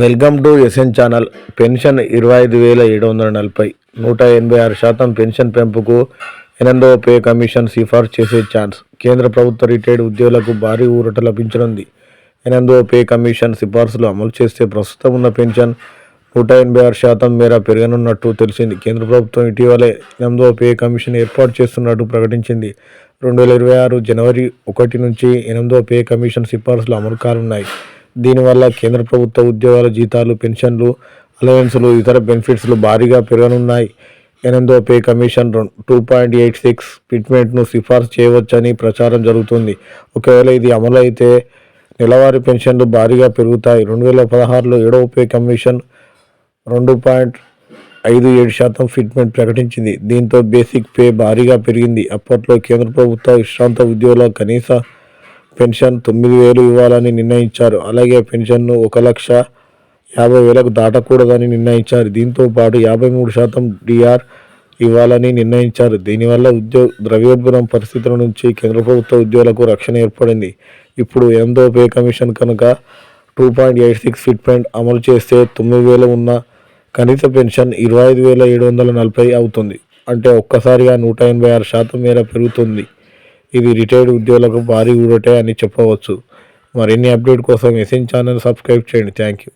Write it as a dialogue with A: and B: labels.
A: Welcome to SN channel. Pension ఇరవై ఐదు వేల ఏడు వందల నలభై. నూట ఎనభై ఆరు శాతం పెన్షన్ పెంపుకు ఎనిమిదవ పే కమిషన్ సిఫార్సు చేసే ఛాన్స్. కేంద్ర ప్రభుత్వ రిటైర్డ్ ఉద్యోగులకు భారీ ఊరట లభించనుంది. ఎనిమిదవ పే కమిషన్ సిఫార్సులు అమలు చేస్తే ప్రస్తుతం ఉన్న పెన్షన్ నూట ఎనభై ఆరు శాతం మేర పెరగనున్నట్టు తెలిసింది. కేంద్ర ప్రభుత్వం ఇటీవలే ఎనిమిదవ పే కమిషన్ ఏర్పాటు చేస్తున్నట్టు ప్రకటించింది. రెండు వేల ఇరవై ఆరు జనవరి ఒకటి నుంచి ఎనిమిదవ పే కమిషన్ సిఫార్సులు అమలు కానున్నాయి. దీనివల్ల కేంద్ర ప్రభుత్వ ఉద్యోగాల జీతాలు పెన్షన్లు అలవెన్సులు ఇతర బెనిఫిట్స్లు భారీగా పెరగనున్నాయి. ఎనిమిదో pay commission two point eight six ఫిట్మెంట్ను సిఫార్సు చేయవచ్చని ప్రచారం జరుగుతుంది. ఒకవేళ ఇది అమలు అయితే నెలవారీ పెన్షన్లు భారీగా పెరుగుతాయి. రెండు వేల పదహారులో ఏడవ పే కమిషన్ రెండు పాయింట్ ఐదు ఏడు శాతం ఫిట్మెంట్ ప్రకటించింది. దీంతో బేసిక్ పే భారీగా పెరిగింది. అప్పట్లో కేంద్ర ప్రభుత్వ విశ్రాంత ఉద్యోగుల కనీస పెన్షన్ తొమ్మిది వేలు ఇవ్వాలని నిర్ణయించారు. అలాగే పెన్షన్ను ఒక లక్ష యాభై వేలకు దాటకూడదని నిర్ణయించారు. దీంతో పాటు యాభై మూడు శాతం డిఆర్ ఇవ్వాలని నిర్ణయించారు. దీనివల్ల ఉద్యోగ ద్రవ్యోల్బణం పరిస్థితుల నుంచి కేంద్ర ప్రభుత్వ ఉద్యోగులకు రక్షణ ఏర్పడింది. ఇప్పుడు ఎనిమిదో పే కమిషన్ కనుక two point eight six fitment అమలు చేస్తే తొమ్మిది వేలు ఉన్న కనీస పెన్షన్ ఇరవై ఐదు వేల ఏడు వందల నలభై అవుతుంది. అంటే ఒక్కసారిగా నూట ఎనభై ఆరు శాతం మేర పెరుగుతుంది. ఇది రిటైర్డ్ ఉద్యోగులకు భారీ ఊరటే అని చెప్పవచ్చు. మరిన్ని అప్డేట్ కోసం ఎస్ఎన్ ఛానల్ సబ్స్క్రైబ్ చేయండి. Thank you